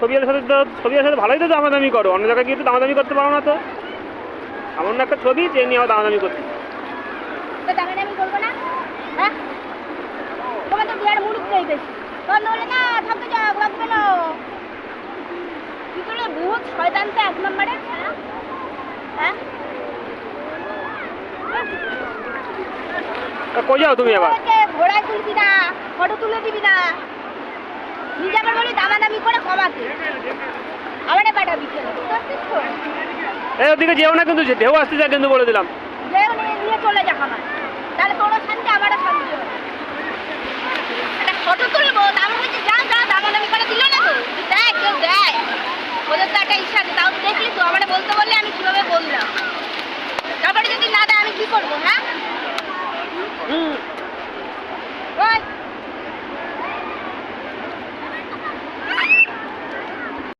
ছবির সাথে তো ছবির সাথে ভালোই তো দামাদামি করো। অন্য জায়গায় গিয়ে তো দামাদামি করতে পারো না তো। এমন একটা ছবি যে নিয়ে আবার দামাদামি করতে। তো করব না? হ্যাঁ? তোমার বিয়ার মুলুক নেই বেশি তোর নলে না থাকতে যা লাগবে না কি করে বহুত শয়তান তো এক নম্বরে। হ্যাঁ? হ্যাঁ? কই যাও তুমি আবার? ঘোড়ায় তুলবি না ফটো তুলে দিবি না। নিজে আবার বলি দামাদামি করে কমাতে। আমারে পাঠাবি কেন? এই ওদিকে যেও না কিন্তু ঢেউ আসতে যা কিন্তু বলে দিলাম। যে নিয়ে নিয়ে চলে যা আমার। তাহলে তোরও শান্তি আমারও শান্তি হবে। একটা ফটো তুলবো দাম হচ্ছে যা যা দামাদামি করে দিল না তো। দেখ কেউ দেয় ওদের তো একটা ইচ্ছা আছে তাও দেখলি তো আমার বলতে